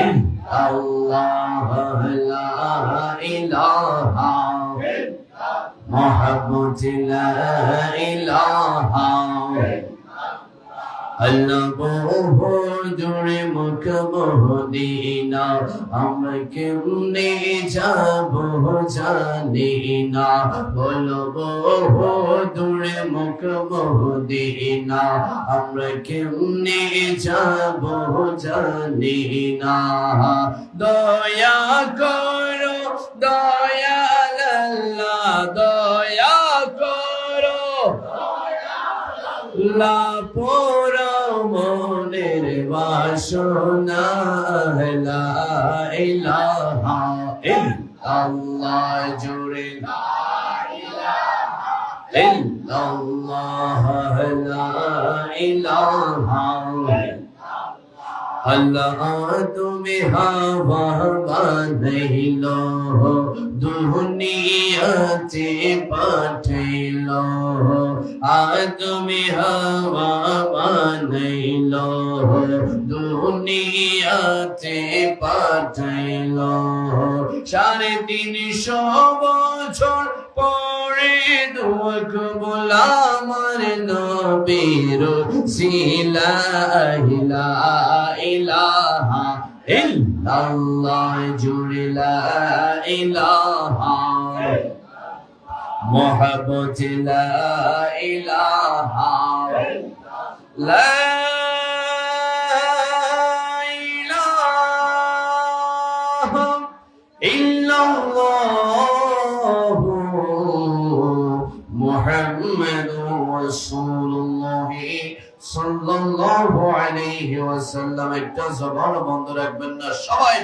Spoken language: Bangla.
ইল্লাল্লাহ লা ইলাহা মোহাম্মদ লা ইলাহা আল্লাহ বহু জুড়ে মুখ মদিনা আমরা কেমনে যাব জানি না বলো বহু দূরে মুখ মদিনা আমরা কেমনে যাব জানি না দয়া করো দয়াল আল্লাহ দয়া করো লাপোর মনের বাসনা ইলাহা ইল্লাল্লাহ জুড়ে ইল্লাল্লাহ লা ইলাহা আল্লাহ তুমি হাওয়া বানাইলো দুনিয়াতে পাঠাইলো। আ তুমি হাওয়া বানাইলো। দুনিয়াতে পাঠাইলো। সাড়ে তিনশো বছর পরে দুঃখ বলা আমার নবীর সিলা ইলা ইলাহা ইল্লাল্লাহ জুড়ে লা ইলাহা মোহাম্মদ লা ইলাহা লা ইলাহা ইল্লাল্লাহ মুহাম্মাদুর রাসূলুল্লাহ সাল্লাল্লাহু আলাইহি ওয়াসাল্লাম। একটা জবান বন্ধ রাখবেন না, সবাই